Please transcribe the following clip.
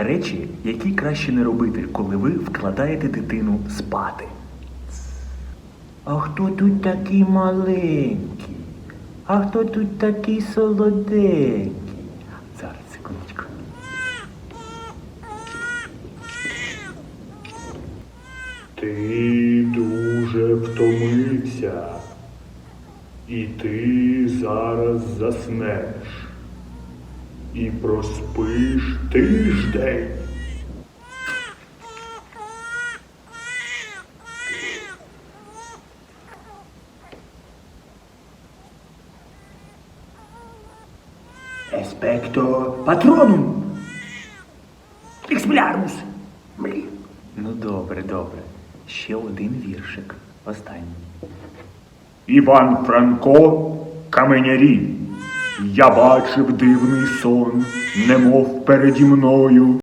Речі, які краще не робити, коли ви вкладаєте дитину спати. А хто тут такий маленький? А хто тут такий солоденький? Зараз, секундочку. Ти дуже втомився. І ти зараз заснеш. І проспиш тиждень. Еспекто патронум. Експелярмус. Блін. Ну добре, добре. Ще один віршик. Останній. Іван Франко Каменярі. Я бачив дивний сон, немов переді мною.